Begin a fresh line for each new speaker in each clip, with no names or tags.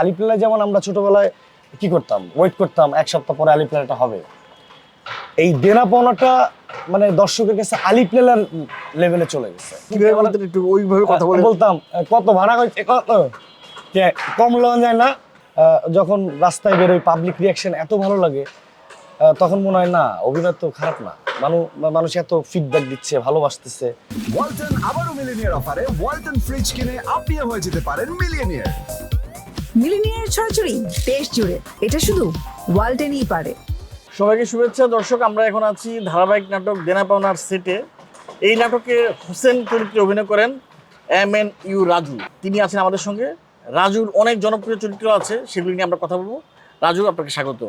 আলিপ্লায় যেমন আমরা ছোটবেলায় কি করতাম? ওয়েট করতাম এক সপ্তাহ পরে আলিপ্লাটা হবে। এই দেনা পাওনাটা মানে দর্শকের কাছে আলিপ্লার লেভেলে চলে গেছে।
কীভাবে একটু ওইভাবে কথা বলে
বলতাম কত ভাড়া হয়েছে কত? কম লওয়া যায় না। যখন রাস্তায় বেরোয় পাবলিক রিয়াকশন এত ভালো লাগে তখন মনে হয় না অভিনয় তো খারাপ না। মানুষ মানুষ এত ফিডব্যাক দিচ্ছে ভালোবাসতেছে।
ওয়ালটন আবারও মিলিনিয়ার অফারে ওয়ালটন ফ্রিজ কিনে আপনিও হয়ে যেতে পারেন মিলিয়নিয়ার
মিলিনিয়ার ছড়াছড়ি দেশ জুড়ে। এটা শুধু ওয়ালটেনই পারে।
সবাইকে শুভেচ্ছা। দর্শক আমরা এখন আছি ধারাবাহিক নাটক দেনা পাওনার সেটে। এই নাটকে হোসেন চরিত্রে অভিনয় করেন এম এন ইউ রাজু। তিনি আছেন আমাদের সঙ্গে। রাজুর অনেক জনপ্রিয় চরিত্র আছে সেগুলি নিয়ে আমরা কথা বলব। রাজু আপনাকে স্বাগত।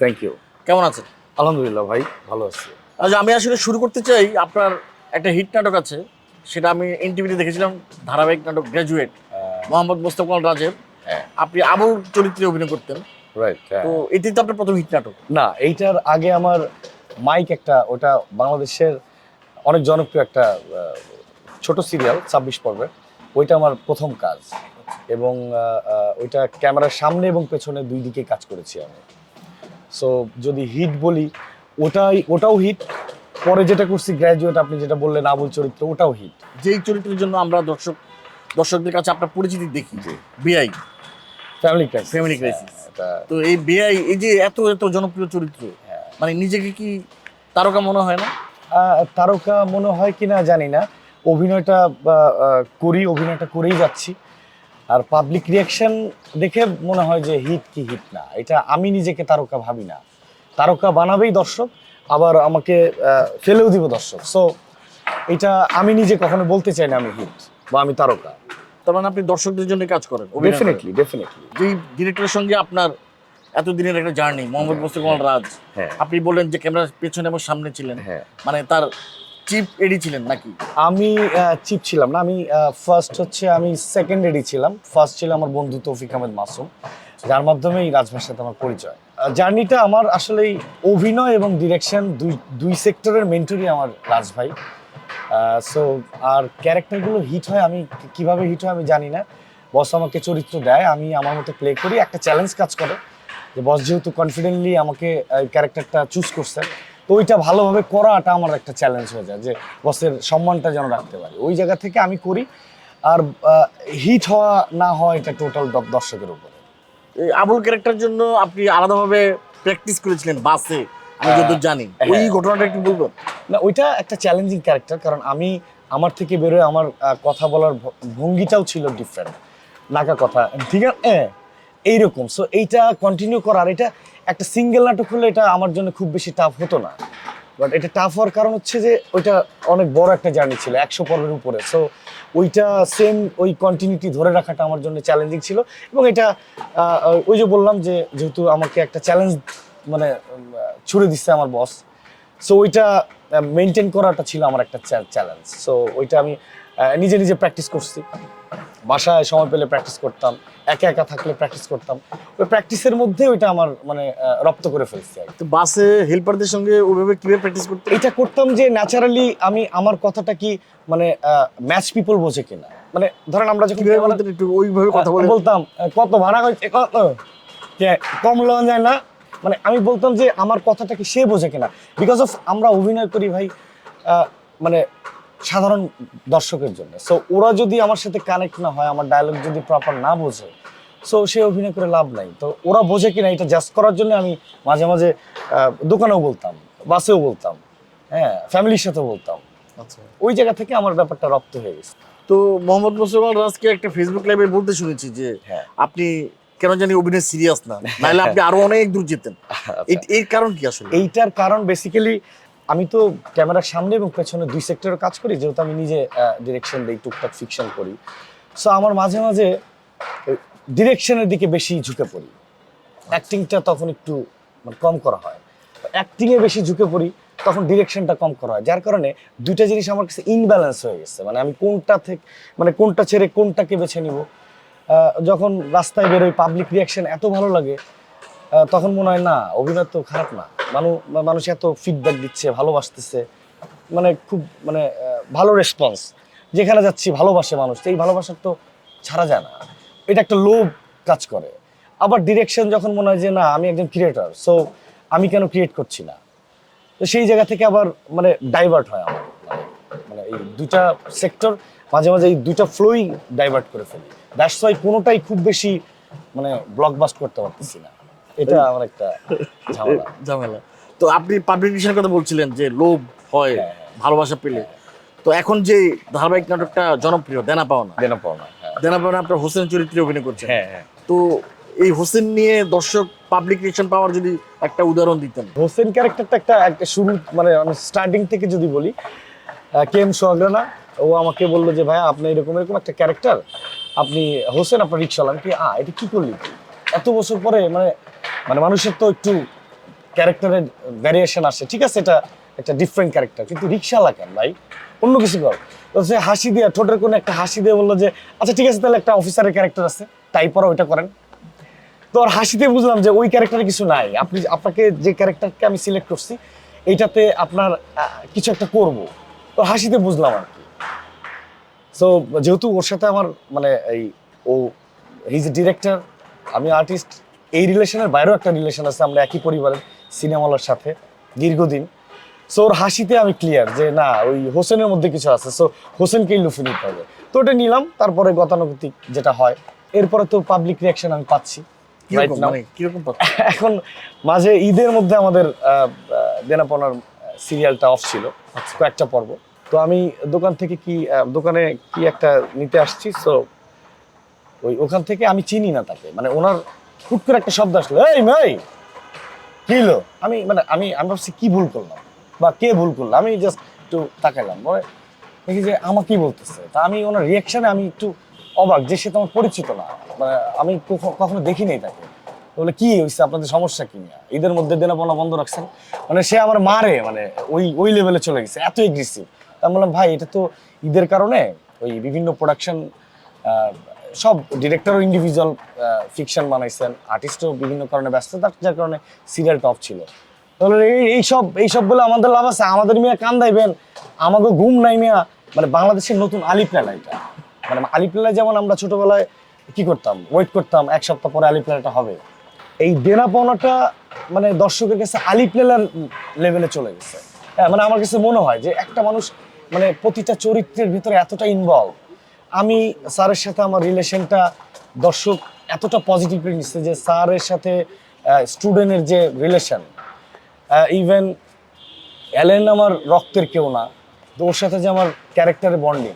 থ্যাংক ইউ
কেমন আছেন?
আলহামদুলিল্লাহ ভাই ভালো আছি।
আজ আমি আসলে শুরু করতে চাই আপনার একটা হিট নাটক আছে। সেটা আমি এনটিভিতে দেখেছিলাম ধারাবাহিক নাটক গ্র্যাজুয়েট মোহাম্মদ মোস্তফাল রাজের। আপনি আবুল চরিত্রে অভিনয় করতেন।
রাইট
তো এটি তো আপনার প্রথম হিট নাটক।
না এইটার আগে আমার মাইক একটা ওটা বাংলাদেশের অনেক জনপ্রিয় একটা ছোট সিরিয়াল ছাব্বিশ পর্বের ওইটা আমার প্রথম কাজ। এবং ওইটা ক্যামেরার সামনে এবং পেছনে দুই দিকে কাজ করেছি আমি। সো যদি হিট বলি ওটাই ওটাও হিট। পরে যেটা করছি গ্র্যাজুয়েট আপনি যেটা বললেন আবুল চরিত্র ওটাও হিট।
যেই চরিত্রের জন্য আমরা দর্শক দর্শকদের কাছে আপনার পরিচিতি দেখি যে বিআই
ফ্যামিলি ক্রাইসিস
crisis।
এটা
তো এই বিআই এই যে এত এত জনপ্রিয় চরিত্র মানে নিজেকে কি তারকা মনে হয় না?
তারকা মনে হয় কিনা জানি না। অভিনয়টা করি অভিনয়টা করেই যাচ্ছি। আর পাবলিক রিয়াকশন দেখে মনে হয় যে হিট কি হিট না। এটা আমি নিজেকে তারকা ভাবি না। তারকা বানাবেই দর্শক আবার আমাকে ফেলেও দিব দর্শক। সো এটা আমি নিজে কখনো বলতে চাই না আমি হিট বা আমি তারকা।
তার মানে আপনি দর্শকদের জন্য কাজ করেন।
ডেফিনেটলি ডেফিনেটলি
যেই ডিরেক্টরের সঙ্গে আপনার এতদিনের একটা জার্নি মোহাম্মদ মোস্তফাল রাজ
হ্যাঁ।
আপনি বললেন যে ক্যামেরার পেছনে এবং সামনে ছিলেন
হ্যাঁ।
মানে তার চিপ এডি ছিলেন নাকি?
আমি চিপ ছিলাম না আমি ফার্স্ট হচ্ছে আমি সেকেন্ড এডি ছিলাম। ফার্স্ট ছিল আমার বন্ধু তৌফিক আহমেদ মাসুম যার মাধ্যমে এই রাজভাষার সাথে আমার পরিচয়। জার্নিটা আমার আসলে অভিনয় এবং ডিরেকশন দুই দুই সেক্টরের মেন্টরি আমার রাজ ভাই সো আর ক্যারেক্টারগুলো হিট হয়, আমি কীভাবে হিট হয় আমি জানি না। বস আমাকে চরিত্র দেয়, আমি আমার মতো প্লে করি, একটা চ্যালেঞ্জ কাজ করে। যে বস যেহেতু কনফিডেন্টলি আমাকে ক্যারেক্টারটা চুজ করছে, তো ওইটা ভালোভাবে করাটা আমার একটা চ্যালেঞ্জ হয়ে যায়, যে বসের সম্মানটা যেন রাখতে পারি। ওই জায়গা থেকে আমি করি, আর হিট হওয়া না হওয়া এটা টোটাল দর্শকের উপরে।
আবুল ক্যারেক্টার জন্য আপনি আলাদাভাবে প্র্যাকটিস করেছিলেন বাসে। আমি যতদূর জানি। ওই
হ্যাঁ।
ঘটনাটা একটু বলবেন
না ওইটা একটা চ্যালেঞ্জিং ক্যারেক্টার কারণ আমি আমার থেকে বেরোয় আমার কথা বলার ভঙ্গিটাও ছিল ডিফারেন্ট নাকা কথা। ঠিক আছে? এ, এইরকম। সো এইটা কন্টিনিউ করার এটা একটা সিঙ্গেল নাটক হলে এটা আমার জন্য খুব বেশি টাফ হতো না। বাট এটা টাফ হওয়ার কারণ হচ্ছে যে ওইটা অনেক বড় একটা জার্নি ছিল একশো পর্বের উপরে। সো ওইটা সেম ওই কন্টিনিউটি ধরে রাখাটা আমার জন্য চ্যালেঞ্জিং ছিল। এবং এটা ওই যে বললাম যে যেহেতু আমাকে একটা চ্যালেঞ্জ মানে ছুড়ে দিচ্ছে আমার বস সো ওইটা মেনটেন করাটা ছিল আমার একটা চ্যালেঞ্জ সো ওইটা আমি নিজে নিজে প্র্যাকটিস করছি। বাসায় সময় পেলে প্র্যাকটিস করতাম একা একা থাকলে প্র্যাকটিস করতাম। ওই প্র্যাকটিসের মধ্যে ওইটা আমার মানে রপ্ত করে ফেলছি।
তো বাসে হেল্পারদের সঙ্গে ওইভাবে কীভাবে প্র্যাকটিস করতে
এটা করতাম যে ন্যাচারালি আমি আমার কথাটা কি মানে ম্যাচ পিপল বোঝে কিনা। মানে ধরেন আমরা যখন
একটু ওইভাবে কথা বলে
বলতাম কত ভাড়া হয়েছে? কত? কম লওয়া যায় না মানে আমি বলতাম যে আমার কথাটা কি সে বোঝে কিনা? বিকজ অফ আমরা অভিনয় করি ভাই মানে সাধারণ দর্শকের জন্য। সো ওরা যদি আমার সাথে কানেক্ট না হয় আমার ডায়লগ যদি প্রপার না বোঝে সো সে অভিনয় করে লাভ নাই। তো ওরা বোঝে কিনা এটা জাস্ট করার জন্য আমি মাঝে মাঝে দোকানেও বলতাম বাসেও বলতাম হ্যাঁ ফ্যামিলির সাথেও বলতাম।
আচ্ছা।
ওই জায়গা থেকে আমার ব্যাপারটা রপ্ত হয়ে গেছে।
তো মোহাম্মদ মোস্তফাল রাজকে একটা ফেসবুক লাইভে বলতে শুনেছি যে
হ্যাঁ।
আপনি কেন জানি অভিনয় সিরিয়াস না। নাহলে আপনি আরও অনেক দূর যেতেন। এই- এর কারণ কি আসলে?
এইটার কারণ বেসিক্যালি আমি তো ক্যামেরার সামনে এবং পেছনে দুই সেক্টরে কাজ করি যেহেতু আমি নিজে ডিরেকশন দিই টুকটাক ফিকশন করি। সো আমার মাঝে মাঝে ডিরেকশনের দিকে বেশি ঝুঁকে পড়ি। অ্যাক্টিংটা তখন একটু মানে কম করা হয়। অ্যাক্টিংয়ে বেশি ঝুঁকে পড়ি তখন ডিরেকশনটা কম করা হয়। যার কারণে দুইটা জিনিস আমার কাছে ইনব্যালেন্স হয়ে গেছে। মানে আমি কোনটা থেকে মানে কোনটা ছেড়ে কোনটাকে বেছে নিব। যখন রাস্তায় বেরোই পাবলিক রিয়াকশন এত ভালো লাগে তখন মনে হয়, না, অভিনয় তো খারাপ না। মানুষ মানুষ এত ফিডব্যাক দিচ্ছে, ভালোবাসতেছে মানে খুব মানে ভালো রেসপন্স যেখানে যাচ্ছি, ভালোবাসে মানুষ এই ভালোবাসার তো ছাড়া যায় না। এটা একটা লোভ কাজ করে। আবার ডিরেকশন যখন মনে হয় যে, না, আমি একজন ক্রিয়েটর সো আমি কেন ক্রিয়েট করছি না? তো সেই জায়গা থেকে আবার মানে ডাইভার্ট হয় আমার। মানে- মানে এই দুটা সেক্টর মাঝে মাঝে এই দুইটা ফ্লোই ডাইভার্ট করে ফেলি। দ্যাটস ওয়াই কোনোটাই খুব বেশি মানে ব্লকবাস্ট করতে পারতেছি না। এটা আমার একটা ঝামেলা।
ঝামেলা। তো আপনি পাবলিকেশনের কথা বলছিলেন যে লোভ হয়
হ্যাঁ,
ভালোবাসা পেলে। তো এখন যে ধারাবাহিক নাটকটা জনপ্রিয় দেনা পাওনা।
দেনা পাওনা হ্যাঁ।
দেনা পাওনা আপনার হোসেন চরিত্রে অভিনয় করছেন।
হ্যাঁ হ্যাঁ।
তো এই হোসেন নিয়ে দর্শক পাবলিক রিয়েকশন পাওয়ার যদি একটা উদাহরণ দিতেন।
হোসেন ক্যারেক্টারটা একটা একটা শুরু মানে স্টার্টিং থেকে যদি বলি কে এম সোহাগরানা ও আমাকে বলল যে, ভাইয়া, আপনি এরকম এরকম একটা ক্যারেক্টার আপনি হোসেন, আপনার রিক্সা আমি কি আ, এটা কি করলি? এত বছর পরে মানে মানে মানুষের তো একটু ক্যারেক্টারের ভ্যারিয়েশন আসে। ঠিক আছে, এটা একটা ডিফারেন্ট ক্যারেক্টার কিন্তু রিক্সাওয়ালা কেন ভাই? অন্য কিছু কর। তো সে হাসি দিয়ে, ঠোঁটের কোনো একটা হাসি দিয়ে বলল যে আচ্ছা ঠিক আছে, তাহলে একটা অফিসারের ক্যারেক্টার আছে, তাই পরে ওইটা করেন। তো আর হাসিতে বুঝলাম যে, ওই ক্যারেক্টারে কিছু নাই। আপনি, আপনাকে যে ক্যারেক্টারকে আমি সিলেক্ট করছি, এইটাতে আপনার কিছু একটা করব। তো হাসিতে বুঝলাম আর সো যেহেতু ওর সাথে আমার মানে এই ও হিজ এ ডিরেক্টর আমি আর্টিস্ট এই রিলেশনের বাইরেও একটা রিলেশন আছে আমরা একই পরিবারের সিনেমালার সাথে দীর্ঘদিন। সো ওর হাসিতে আমি ক্লিয়ার যে না ওই হোসেনের মধ্যে কিছু আছে। সো হোসেনকেই লুফে নিতে হবে। তো ওটা নিলাম তারপরে গতানুগতিক যেটা হয় এরপরে তো পাবলিক রিয়াকশন আমি পাচ্ছি।
মানে?
এখন মাঝে ঈদের মধ্যে আমাদের দেনাপনার সিরিয়ালটা অফ ছিল। কয়েকটা পর্ব। তো আমি দোকান থেকে কি দোকানে কি একটা নিতে আসছি সো ওই ওখান থেকে আমি চিনি না তাকে। মানে ওনার হুট করে একটা শব্দ আসলো, এই ভাই কি হলো? আমি মানে আমি আমি ভাবছি কি ভুল করলাম বা কে ভুল করল? আমি জাস্ট একটু তাকাইলাম, পরে দেখি যে আমাকেই বলতেছে? তা আমি ওনার রিয়াকশনে আমি একটু অবাক যে সে তো আমার পরিচিত না। মানে আমি কখনো দেখি নাই তাকে। বলে, কি হয়েছে আপনাদের সমস্যা কি ঈদের মধ্যে দেনা পাওনা বন্ধ রাখছেন? মানে সে আমার মারে মানে ওই ওই লেভেলে চলে গেছে, এত এগ্রেসিভ আমি বললাম, ভাই, এটা তো ঈদের কারণে ওই বিভিন্ন প্রোডাকশন সব ডিরেক্টরও ইন্ডিভিজুয়াল ফিকশন বানাইছেন আর্টিস্টও বিভিন্ন কারণে ব্যস্ত থাক যার কারণে সিরিয়াল টপ ছিল। এইসব এইসব বলে আমাদের লাভ আছে। আমাদের মেয়ে কান দাইবেন আমাকে ঘুম নাই মেয়া। মানে বাংলাদেশের নতুন আলিপ্লানা এটা। মানে আলিপ্লানা যেমন আমরা ছোটবেলায় কি করতাম ওয়েট করতাম, এক সপ্তাহ পরে আলিপ্লানাটা হবে। এই দেনা পাওনাটা মানে দর্শকের কাছে আলিপ্লানার লেভেলে চলে গেছে। মানে আমার কাছে মনে হয় যে একটা মানুষ মানে প্রতিটা চরিত্রের ভিতরে এতটা ইনভলভ আমি স্যারের সাথে আমার রিলেশনটা দর্শক এতটা পজিটিভলি নিচ্ছে যে স্যারের সাথে স্টুডেন্টের যে রিলেশন ইভেন অ্যালেন আমার রক্তের কেউ না, তো ওর সাথে যে আমার ক্যারেক্টারের বন্ডিং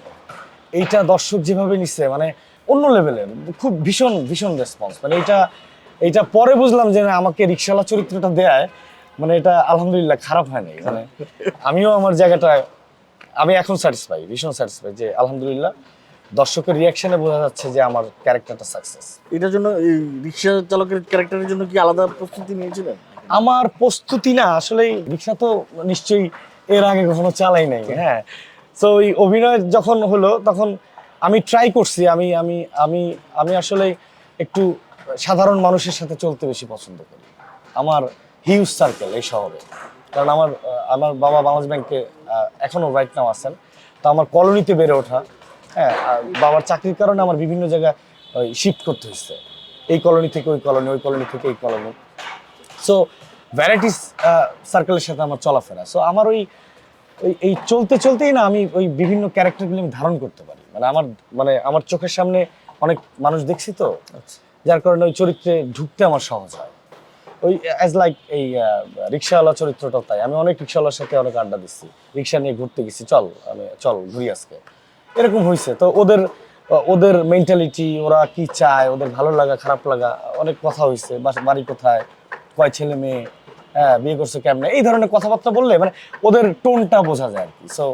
এইটা দর্শক যেভাবে নিচ্ছে মানে অন্য লেভেলের খুব ভীষণ ভীষণ রেসপন্স মানে এটা এটা পরে বুঝলাম যে আমাকে রিক্সাওয়ালা চরিত্রটা দেয় মানে এটা আলহামদুলিল্লাহ খারাপ হয়নি মানে আমিও আমার জায়গাটা আমি এখন স্যাটিসফাই ভীষণ স্যাটিসফাই যে আলহামদুলিল্লাহ দর্শকের রিয়াকশনে বোঝা যাচ্ছে যে আমার ক্যারেক্টারটা সাকসেস
এটার জন্য এই রিক্সা চালকের ক্যারেক্টারের জন্য কি আলাদা প্রস্তুতি নিয়েছিলেন?
আমার প্রস্তুতি না আসলে রিক্সা তো নিশ্চয়ই এর আগে কখনো চালাই নাই হ্যাঁ। তো ওই অভিনয় যখন হলো তখন আমি ট্রাই করছি আমি আমি আমি আমি আসলে একটু সাধারণ মানুষের সাথে চলতে বেশি পছন্দ করি। আমার হিউজ সার্কেল এই শহরে। কারণ আমার আমার বাবা বাংলাদেশ ব্যাংকে আহ, এখনও রাইট নাও আছেন। তো আমার কলোনিতে বেড়ে ওঠা হ্যাঁ আর বাবার চাকরির কারণে আমার বিভিন্ন জায়গায় শিফট করতে হয়েছে। এই কলোনি থেকে ওই কলোনি ওই কলোনি থেকে এই কলোনি। সো ভ্যারাইটিস সার্কেলের সাথে আমার চলাফেরা। সো আমার ওই ওই এই চলতে চলতেই না আমি ওই বিভিন্ন ক্যারেক্টারগুলো আমি ধারণ করতে পারি। মানে আমার মানে আমার চোখের সামনে অনেক মানুষ দেখছি তো যার কারণে ওই চরিত্রে ঢুকতে আমার সহজ হয়। ওই অ্যাজ লাইক এই রিক্সাওয়ালা চরিত্রটাও তাই। আমি অনেক রিক্সাওয়ালার সাথে অনেক আড্ডা দিচ্ছি। রিক্সা নিয়ে ঘুরতে গেছি। চল, আমি, চল ঘুরি আজকে। এরকম হয়েছে তো ওদের ওদের মেন্টালিটি ওরা কি চায়, ওদের ভালো লাগা, খারাপ লাগা, অনেক কথা হয়েছে বাড়ি কোথায়, কয় ছেলে মেয়ে হ্যাঁ বিয়ে করছে কেমনে? এই ধরনের কথাবার্তা বললে মানে ওদের টোনটা বোঝা যায় আর কি। সো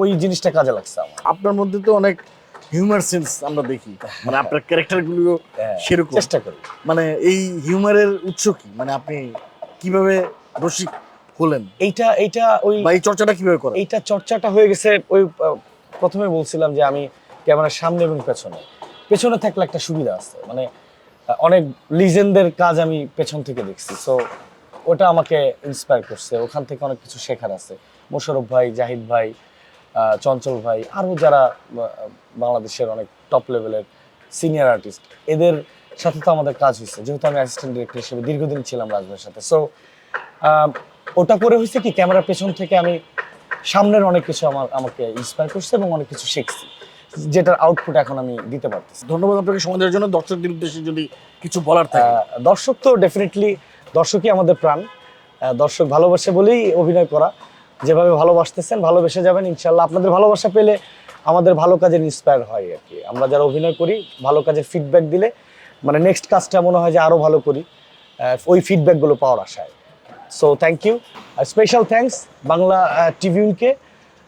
ওই জিনিসটা কাজে লাগছে আমার।
আপনার মধ্যে তো অনেক হিউমার সেন্স আমরা দেখি। মানে আপনার ক্যারেক্টারগুলো
হ্যাঁ,
সেরকম।
চেষ্টা করি।
মানে এই হিউমারের উৎস কি? মানে আপনি কীভাবে রসিক হলেন?
এইটা এইটা ওই
বা এই চর্চাটা কীভাবে করেন?
এইটা চর্চাটা হয়ে গেছে ওই প্রথমে বলছিলাম যে আমি ক্যামেরার সামনে এবং পেছনে। পেছনে থাকলে একটা সুবিধা আছে। মানে অনেক লিজেন্ডের কাজ আমি পেছন থেকে দেখছি। সো ওটা আমাকে ইন্সপায়ার করছে। ওখান থেকে অনেক কিছু শেখার আছে। মোশারফ ভাই জাহিদ ভাই চঞ্চল ভাই আরও যারা বাংলাদেশের অনেক টপ লেভেলের সিনিয়র আর্টিস্ট এদের সাথে তো আমাদের কাজ হয়েছে। যেহেতু আমি অ্যাসিস্ট্যান্ট ডিরেক্টর হিসেবে দীর্ঘদিন ছিলাম রাজবের সাথে। সো ওটা করে হয়েছে কি ক্যামেরার পেছন থেকে আমি সামনের অনেক কিছু আমার আমাকে ইন্সপায়ার করছে এবং অনেক কিছু শিখছি যেটার আউটপুট এখন আমি দিতে পারতেছি।
ধন্যবাদ আপনাকে সময় দেওয়ার জন্য। দর্শকদের উদ্দেশ্যে যদি কিছু বলার থাকে।
দর্শক তো ডেফিনেটলি দর্শকই আমাদের প্রাণ। দর্শক ভালোবাসে বলেই অভিনয় করা। যেভাবে ভালোবাসতেছেন, ভালোবেসে যাবেন ইনশাল্লাহ আপনাদের ভালোবাসা পেলে আমাদের ভালো কাজের ইন্সপায়ার হয় আর কি। আমরা যারা অভিনয় করি, ভালো কাজের ফিডব্যাক দিলে মানে নেক্সট কাজটা মনে হয় যে আরও ভালো করি। ওই ফিডব্যাকগুলো পাওয়ার আশায়। So thank you special thanks Bangla টিভিউনকে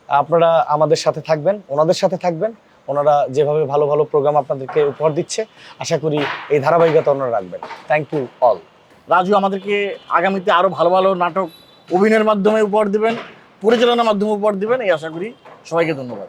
আপনারা আমাদের সাথে থাকবেন, ওনাদের সাথে থাকবেন। ওনারা যেভাবে ভালো ভালো প্রোগ্রাম আপনাদেরকে উপহার দিচ্ছে, আশা করি এই ধারাবাহিকতা ওনারা রাখবেন। থ্যাংক ইউ অল
রাজু, আমাদেরকে আগামীতে আরও ভালো ভালো নাটক অভিনয়ের মাধ্যমে উপহার দিবেন পরিচালনার মাধ্যমে উপহার দিবেন এই আশা করি সবাইকে ধন্যবাদ।